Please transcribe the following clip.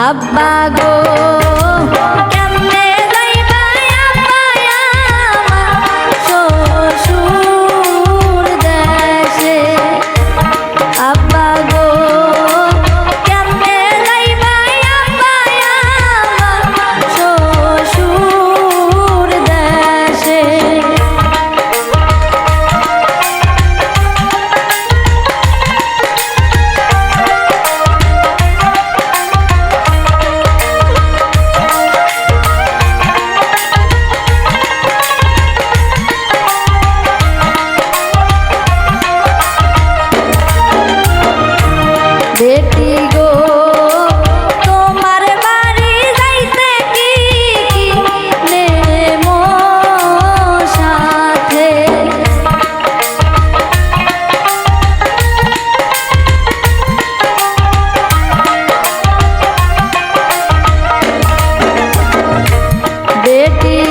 আব্বা গো கட்டி